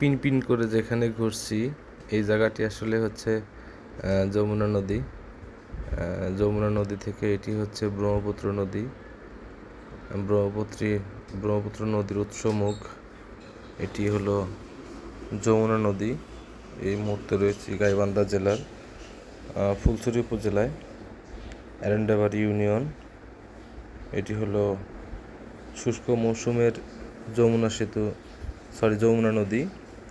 Pin pin করে যেখানে ঘুরছি, এই জায়গাটি আসলে হচ্ছে যমুনা নদী। যমুনা নদী থেকে এটি হচ্ছে ব্রহ্মপুত্র নদী। ব্রহ্মপুত্রী, ব্রহ্মপুত্র নদীর উৎসমুখ, এটি হলো যমুনা নদী। এই মুহূর্তে রয়েছে গাইবান্ধা জেলার ফুলছড়ি উপজেলায় অ্যারেন্ডাবাড়ি ইউনিয়ন। এটি হলো শুষ্ক মৌসুমের যমুনা সেতু সরি যমুনা নদী।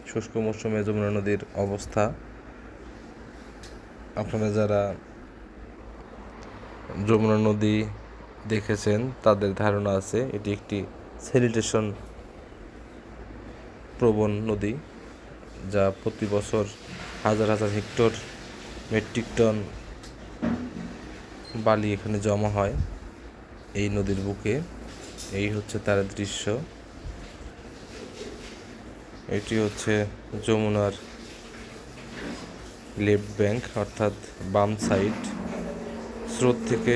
শুষ্ক মৌসুমে যমুনা নদীর অবস্থা। আপনারা যারা যমুনা নদী দেখেছেন, তাদের ধারণা আছে এটি একটি সেলিটেশন প্রবণ নদী, যা প্রতি বছর হাজার হাজার হেক্টর মেট্রিক টন বালি এখানে জমা হয় এই নদীর বুকে। এই হচ্ছে তার দৃশ্য। এটি হচ্ছে যমুনার লেফট ব্যাংক, অর্থাৎ বাম সাইড। স্রোত থেকে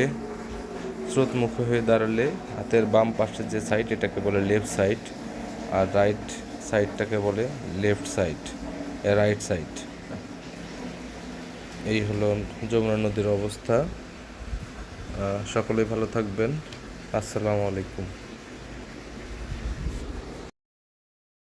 স্রোতমুখী হয়ে দাঁড়ালে হাতের বাম পাশের যে সাইড এটাকে বলে লেফট সাইড আর রাইট সাইডটাকে বলে লেফট সাইড রাইট সাইড এই হলো যমুনা নদীর অবস্থা। সকলেই ভালো থাকবেন। আসসালামু আলাইকুম।